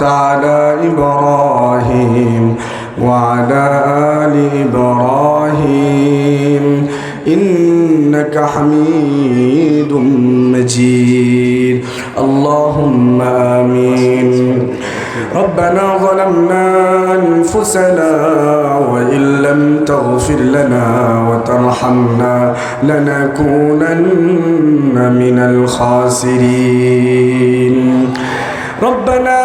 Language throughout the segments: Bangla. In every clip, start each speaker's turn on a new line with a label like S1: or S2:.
S1: باركت على إبراهيم وعلى آل إبراهيم. إنك حميد مجيد. اللهم آمين. ربنا ظلمنا أنفسنا وإن لم تغفر لنا وترحمنا لنكونن من الخاسرين. ربنا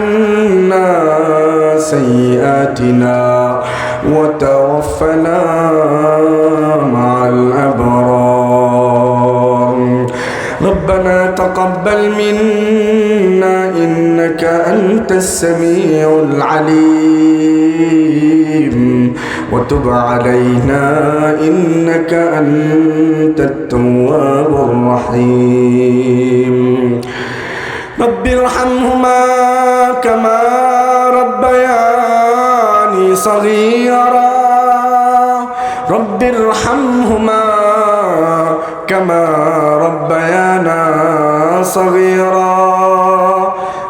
S1: عنا سيئاتنا وتوفنا مع الأبرار. ربنا تقبل منا إنك أنت السميع العليم. وتب علينا إنك أنت التواب الرحيم. رب ارحمهما كما ربياني صغيرا. رب ارحمهما كما ربيانا صغيرا.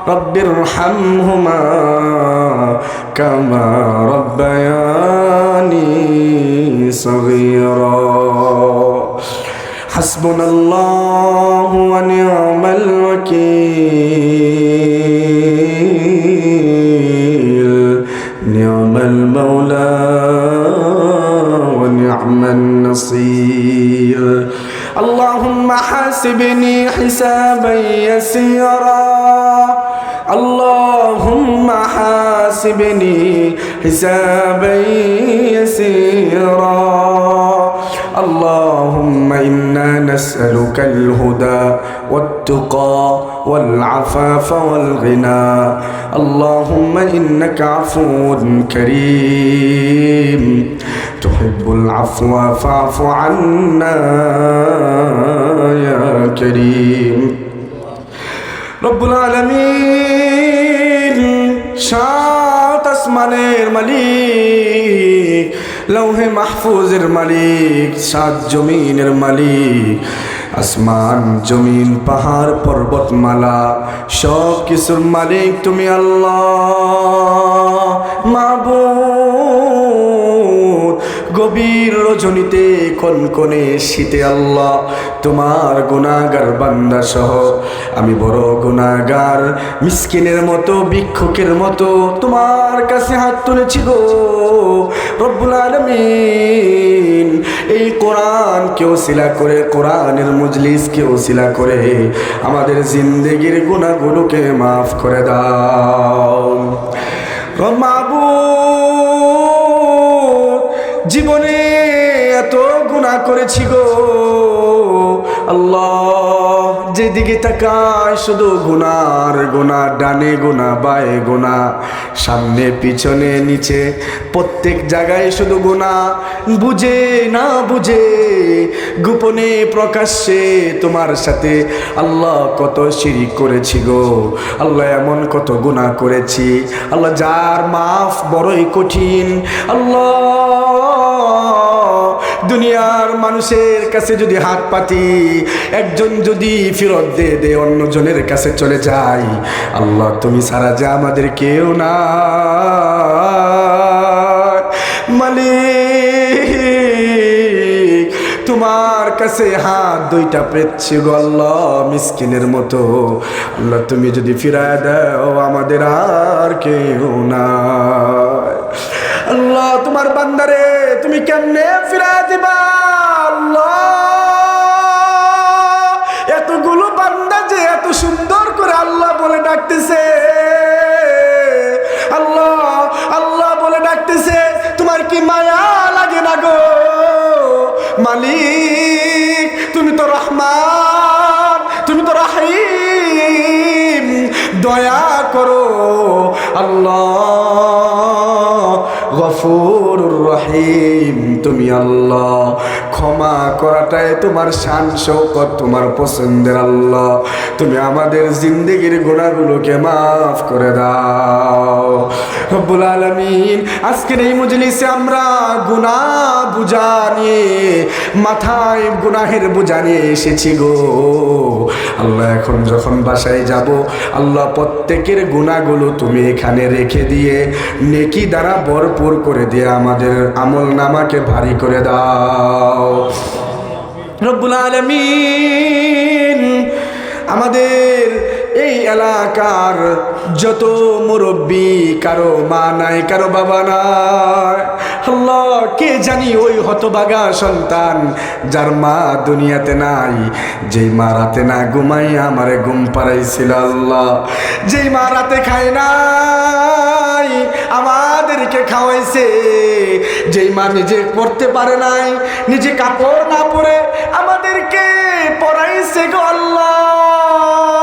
S1: رب ارحمهما كما ربياني صغيرا. حسبنا الله ونعم الوكيل. نعم المولى ونعم النصير. اللهم حاسبني حسابا يسيرا. اللهم حاسبني حسابا يسيرا. اللهم إنا نسألك الهدى والتقى والعفاف والغنى اللهم إنك عفو كريم تحب العفو فاعف عنا يا كريم رب العالمين সাত আসমানের মালিক লৌহে মাহফুজের মালিক, সাত জমিনের মালিক, আসমান, জমিন, পাহাড়, পর্বতমালা সব কিছুর মালিক তুমি আল্লাহ। মাবুদ, গভীর রজনীতে, কনকনে শীতে আল্লাহ। তোমার গুণাগার বান্দা সহ। আমি বড় গুণাগার মিসকিনের মতো, ভিক্ষুকের মতো, তোমার কাছে হাত তুলেছি গো। রব্বুল আলমিন, এই কোরআন কেউ শিলা করে, কোরআনের মজলিস কেউ শিলা করে, আমাদের জিন্দগির গুণাগুলোকে মাফ করে দাও। মাবুদ জীবনে এত গুণা করেছি গো। আল্লাহ, যেদিকে তাকায় শুধু গুনার গুণা, ডানে গুণা, বায়ে গুণা, সামনে, পিছনে, নিচে, প্রত্যেক জায়গায় শুধু গুণা। বুঝে না বুঝে, গোপনে প্রকাশ্যে তোমার সাথে আল্লাহ কত শিরি করেছি গো, আল্লাহ এমন কত গুণা করেছি। আল্লাহ যার মাফ বড়ই কঠিন। আল্লাহ দুনিয়ার মানুষের কাছে যদি হাত পাতি, একজন যদি ফেরত দে দে অন্যজনের কাছে চলে যাই আল্লাহ তুমি সারা যে আমাদের কেউ না মালিক, তোমার কাছে হাত দুইটা পেচ্ছি গল্ল মিসকিনের মতো। আল্লাহ তুমি যদি ফিরায় দাও, আমাদের আর কেউ না আল্লাহ তোমার বান্দারে, তুমি কেমনে কি মায়া লাগে না গো? মালিক, তুমি তো রহমান, তুমি তো রাহি দয়া করো আল্লাহ গফুর রহিম। তুমি আল্লাহ। ক্ষমা করাটাই তোমার শান শৌকত তোমার পছন্দের আল্লাহ। তুমি আমাদের জিন্দগির গুণাগুলোকে মাফ করে দাও। রব্বুল আলমিন, আজকের এই মজলিসে আমরা গুণা বুঝা মাথায় গুনাহের বোঝা নিয়ে এসেছি গো। আল্লাহ এখন যখন বাসায় যাব, আল্লাহ প্রত্যেকের গুণাগুলো তুমি এখানে রেখে দিয়ে, নেকি দ্বারা ভরপুর করে দিয়ে আমাদের আমল নামাকে ভারী করে দাও। রব্বুল আলমিন আমাদের এই এলাকার যত মুরব্বী, কারও মা নাই, কারও বাবা নাই। কে জানি ওই হতবাগা সন্তান যার মা দুনিয়াতে নাই। যেই মা রাতে না ঘুমাই আমারে ঘুম পাড়াইছিল আল্লাহ। যেই মা রাতে খায় নাই, আমাদেরকে খাওয়াইছে। যেই মা নিজে পড়তে পারে নাই, নিজে কাপড় না পরে আমাদেরকে পড়াইছে গো আল্লাহ।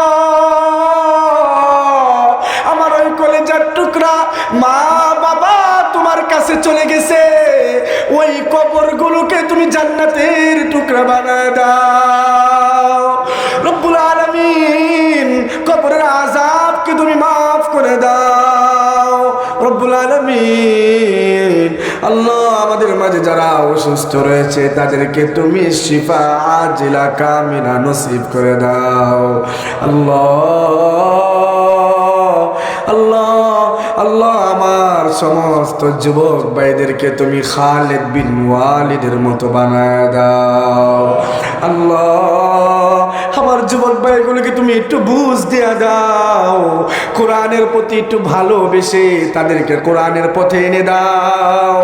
S1: চলে গেছে। ওই কবরগুলোকে তুমি জান্নাতের টুকরা বানায় দাও। রব্বুল আলামিন কবরের আযাবকে তুমি মাফ করে দাও। রব্বুল আলমিন, আল্লাহ আমাদের মাঝে যারা অসুস্থ রয়েছে, তাদেরকে তুমি শিফা আজিলা কামিনা নসিব করে দাও। আল্লাহ আল্লাহ। আল্লাহ, আমার সমস্ত যুবক ভাইদেরকে তুমি খালেদ বিন ওয়ালিদের মতো বানায় দাও। আল্লাহ, আমার যুবক ভাইগুলোকে তুমি একটু বুঝ দিয়ে দাও। কোরআনের প্রতি একটু ভালোবেসে তাদেরকে কোরআনের পথে এনে দাও।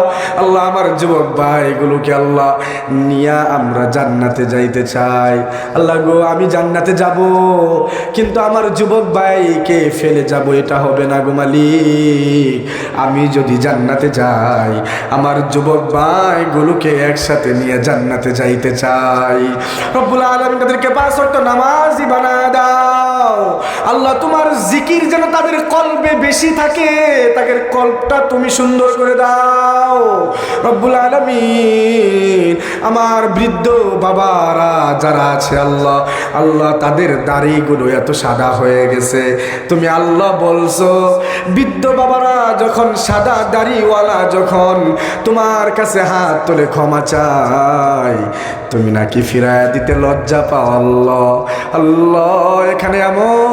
S1: আল্লাহ আমার যুবক ভাইগুলোকে আল্লাহ নিয়া আমরা জান্নাতে যাইতে চাই। আল্লাহ গো, আমি জান্নাতে যাব, কিন্তু আমার যুবক ভাইকে ফেলে যাব, এটা হবে না গো মালিক। আমি যদি জান্নাতে যাই, আমার যুবক ভাইগুলোকে একসাথে নিয়ে জান্নাতে যাইতে চাই। রব্বুল আলমিন তাদেরকে পাঁচ নামাজি বানায় দাও। আল্লাহ তোমার জিকির যেন তাদের কল্পে বেশি থাকে, তাদের কল্পটা তুমি সুন্দর করে দাও। রব্বুল আলমিন, আমার বৃদ্ধ বাবারা যারা আছে, আল্লাহ আল্লাহ তাদের দাড়িগুলো এত সাদা হয়ে গেছে। তুমি আল্লাহ বলছো, বৃদ্ধ বাবারা যখন সাদা দাড়িওয়ালা যখন তোমার কাছে হাত তুলে ক্ষমা চাই তুমি নাকি ফিরায় দিতে লজ্জা পাও, আল্লাহ আল্লাহ, এখানে এমন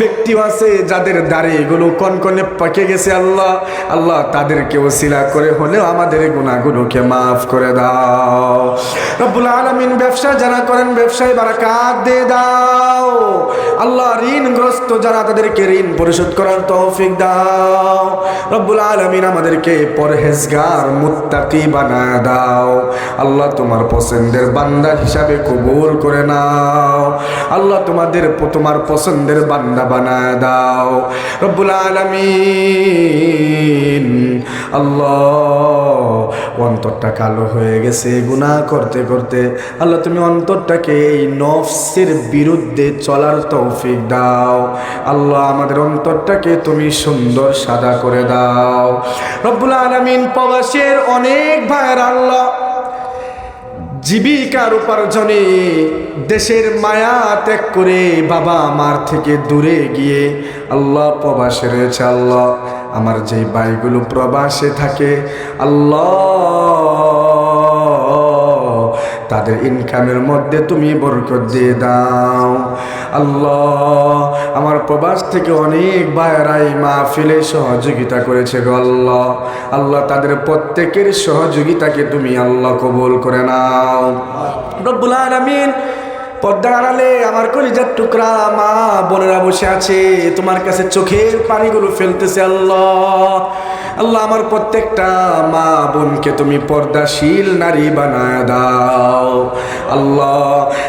S1: ব্যক্তি আছে যাদের দাড়ি এগুলো কনকনে পাকে গেছে আল্লাহ। আল্লাহ তাদেরকে ওসিলা করে হলেও আমাদের গুণাগুলোকে মাফ করে দাও। রব্বুল আলমিন ব্যবসা যারা করেন ব্যবসায় বারাকাত দিয়ে দাও। আল্লাহ ঋণগ্রস্ত যারা তাদেরকে ঋণ পরিশোধ করার তৌফিক দাও। রব্বুল আলমিন আমাদেরকে পরহেজগার, মুত্তাকি বানায় দাও। আল্লাহ তোমার পছন্দের বান্দা হিসাবে কবুল করে নাও। আল্লাহ তোমাদের তোমার পছন্দের বান্দা বানায় দাও। রব্বুল আলমিন। আল্লাহ, অন্তরটা কালো হয়ে গেছে, গুনাহ করতে করতে। আল্লাহ, তুমি অন্তরটাকে এই নফসের বিরুদ্ধে চলার তৌফিক দাও। আল্লাহ, আমাদের অন্তরটাকে তুমি সুন্দর সাদা করে দাও। রব্বুল আলমিন, প্রবাসের অনেক ভাইয়ের আল্লাহ জীবিকার উপার্জনে দেশের মায়া ত্যাগ করে বাবা মার থেকে দূরে গিয়ে আল্লাহ প্রবাসে রয়েছে, আল্লাহ। আমার যেই বাইগুলো প্রবাসে থাকে, আল্লাহ তাদের ইনকামের মধ্যে তুমি বরকত দিয়ে দাও। আল্লাহ, আমার প্রবাস থেকে অনেক বায়রাই মাহফিলে সহযোগিতা করেছে গো আল্লাহ। আল্লাহ তাদের প্রত্যেকের সহযোগিতাকে তুমি আল্লাহ কবুল করে নাও। রব্বুল আলামিন পর্দার আড়ালে আমার কলিজার টুকরা মা বোনেরা বসে আছে। তোমার কাছে চোখের পানিগুলো ফেলতেছে আল্লাহ। আল্লাহ আমার প্রত্যেকটা মা বোনকে তুমি পর্দাশীল নারী বানায় দাও। আল্লাহ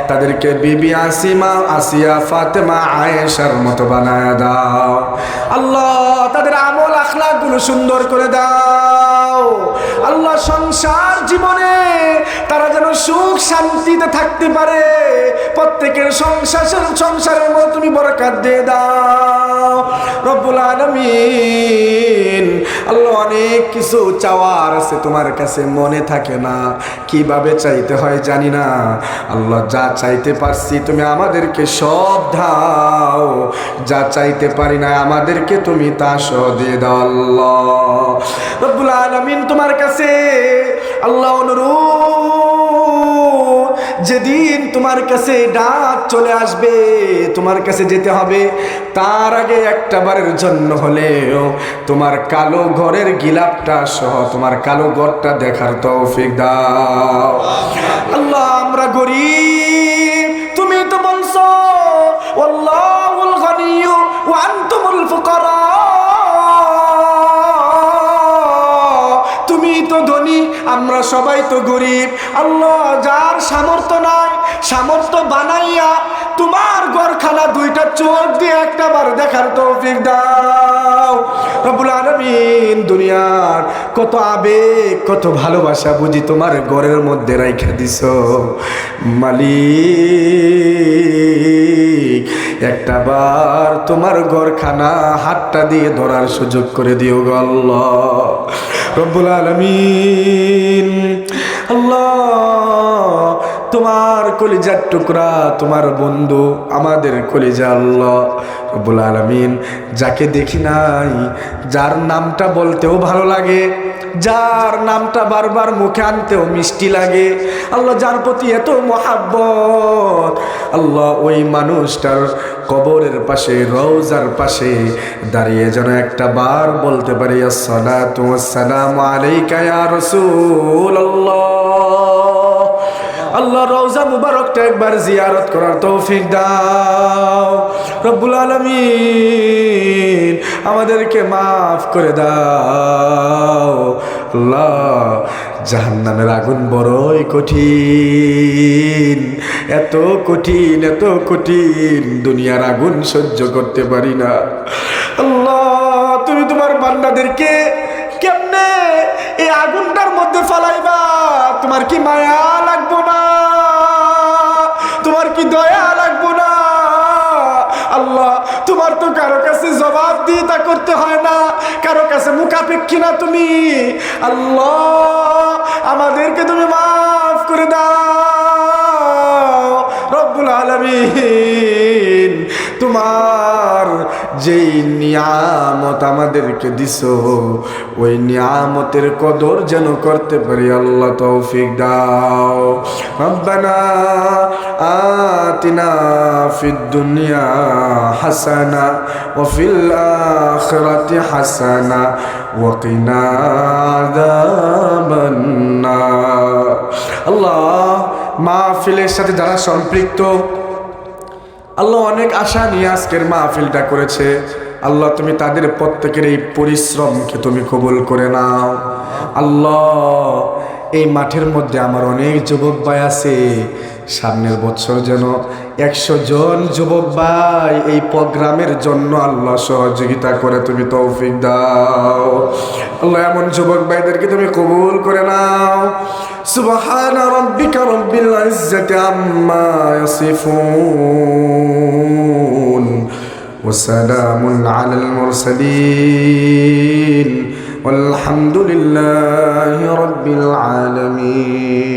S1: তাদেরকে বিবি আসিমা, আসিয়া ফাতেমা, আয়েশার মতো বানায় দাও। আল্লাহ তাদের আমল আখলাগুলো সুন্দর করে দাও। আল্লাহ সংসার জীবনে সুখ শান্তিতে থাকতে পারে। প্রত্যেকের সংসার সংসারের মধ্যে তুমি বরকাত দিয়ে দাও। রব্বুল আলামিন, আল্লাহ অনেক কিছু চাওয়ার আছে তোমার কাছে, মনে থাকে না। কীভাবে চাইতে হয় জানি না। আল্লাহ যা চাইতে পারছি তুমি আমাদেরকে সব দাও। যা চাইতে পারি না আমাদেরকে তুমি তা সহ দিয়ে দাও আল্লাহ। রব্বুল আলামিন তোমার কাছে আল্লাহ অনুরোধ যেদিন তোমার কাছে ডাক চলে আসবে, তোমার কাছে যেতে হবে, তার আগে একটা বারের জন্য হলেও তোমার কালো ঘরের গিলাপটা সহ তোমার কালো ঘরটা দেখার তৌফিক দাও। আল্লাহ, আমরা গরিব, তুমি তো বলছো, আল্লাহুল গনিয়্যু ওয়া আনতুমুল ফুকারা আমরা সবাই তো গরিব। আল্লাহ যার সামর্থ্য নাই সামর্থ্য তোমার দুইটা চোখ দিয়ে একটা বার দেখার তৌফিক দাও। আলামিন দুনিয়ার কত আবেগ, কত ভালোবাসা বুঝি তোমার ঘরের মধ্যে রাইখা দিছ। মালিক, একটা বার তোমার ঘরখানা হাতটা দিয়ে ধরার সুযোগ করে দিও গল্ল রব্বুল আলামিন, আল্লাহ কলিজার টুকরা তোমার বন্ধু, আমাদের কলিজা আল্লাহ রব্বুল আলামিন। যাকে দেখি নাই, যার নামটা বলতেও ভালো লাগে, যার নামটা বারবার মুখে আনতেও মিষ্টি লাগে। আল্লাহ যার প্রতি এত মহাব্বত, আল্লাহ ওই মানুষটার কবরের পাশে, রওজার পাশে দাঁড়িয়ে যেন একটা বার বলতে পারি আসসালামু আলাইকা রসুল রাসূলুল্লাহ। আল্লাহ রওজা মুবারকটা একবার জিয়ারত করার তৌফিক দাও। রব্বুল আলামিন আমাদেরকে মাফ করে দাও। আল্লাহ, জাহান্নামের আগুন বড়ই কঠিন। এত কঠিন এত কঠিন, দুনিয়ার আগুন সহ্য করতে পারি না। আল্লাহ, তুমি তোমার বান্দাদেরকে কেমনে এই আগুনটার মধ্যে ফালাইবা। তোমার কি মায়া লাগবো না? তোমার কি দয়া লাগবো না? আল্লাহ, তোমার তো কারও কাছে জবাব দিয়ে তা করতে হয় না। কারও কাছে মুখাপেক্ষী না তুমি। আল্লাহ, আমাদেরকে তুমি মাফ করে দাও। রব্বুল আলমিন, তোমার যেই নিয়ামত আমাদেরকে দিছো, ওই নিয়ামতের কদর যেন করতে পারি, আল্লাহ তৌফিক দাও। রব্বানা ফিদ দুনিয়া হাসানা ফিল আখিরাতি হাসানা, ওয়া কিনা আযাবান নার। আল্লাহ মাহফিলের সাথে যারা সম্পৃক্ত আল্লাহ অনেক আশা নিয়ে আজকের মাহফিলটা করেছে। আল্লাহ, তুমি তাদের প্রত্যেকের এই পরিশ্রমকে তুমি কবুল করে নাও। আল্লাহ, এই মাঠের মধ্যে আমার অনেক যুবক ভাই আছে। সামনের বছর যেন একশো জন যুবক ভাই এই প্রোগ্রামের জন্য আল্লাহ সহযোগিতা করে তুমি তৌফিক দাও আল্লাহ এমন যুবক ভাইদেরকে তুমি কবুল করে নাও سبحان ربك رب العزة عما يصفون وسلام على المرسلين والحمد لله رب العالمين